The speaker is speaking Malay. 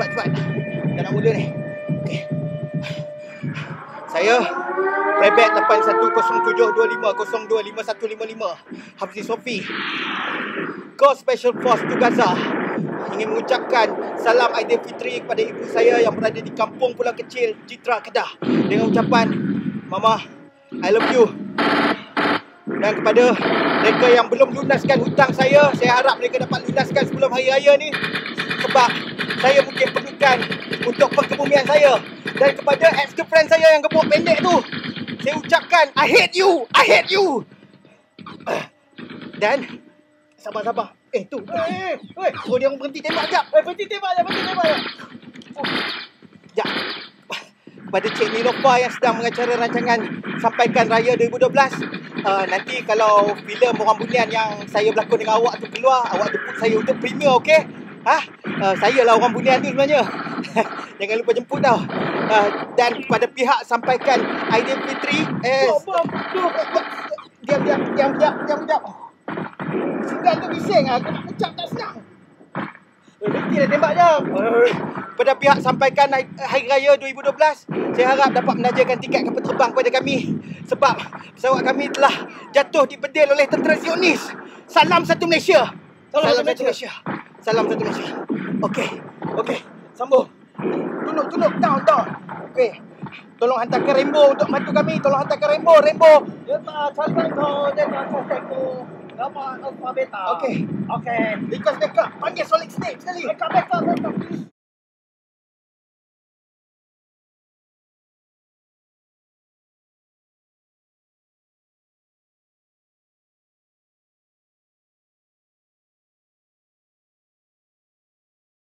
cepat, cepat. Dah nak mula ni. Okey. Saya Rebek 810725025155 Hafzi Sofi Go Special Force to Gaza ingin mengucapkan salam Aidilfitri kepada ibu saya yang berada di kampung Pulau Kecil Citra Kedah dengan ucapan Mama I love you dan kepada mereka yang belum lunaskan hutang saya saya harap mereka dapat lunaskan sebelum hari raya ni sebab saya untuk perkebumian saya. Dan kepada ex-girlfriend saya yang gemuk pendek tu. Saya ucapkan I hate you I hate you. Dan sabar-sabar. Eh tu. Eh eh oh dia orang berhenti tembak jap eh berhenti tembak jap berhenti tembak jap oh. jap kepada Cik Nilofa yang sedang mengacara rancangan Sampaikan Raya 2012 uh, Nanti kalau filem Orang Bunian yang saya berlakon dengan awak tu keluar Awak jemput saya untuk premier, okey? Ha? Uh, saya lah orang bunian tu sebenarnya. Jangan lupa jemput tau. Uh, dan kepada pihak sampaikan Aidilfitri eh diam diam diam diam diam diam. Singkat tu bising aku nak ucap tak senang. Eh, berhenti dah tembak je. Kepada pihak sampaikan Hari Raya 2012, saya harap dapat menajakan tiket kapal terbang kepada kami. Sebab pesawat kami telah jatuh di bedil oleh tentera Zionis. Salam satu Malaysia. Salam, Salam satu Malaysia. Salam satu Malaysia. Okey. Okey. Sambung. Tunduk, tunduk. Down, down. Okey. Tolong hantarkan rainbow untuk bantu kami. Tolong hantarkan rainbow, rainbow. Delta Charlie Tango, Delta Charlie Gamma Alpha Beta. Okey. Okey. Request backup. Panggil Solid Snake sekali. Backup, backup, backup.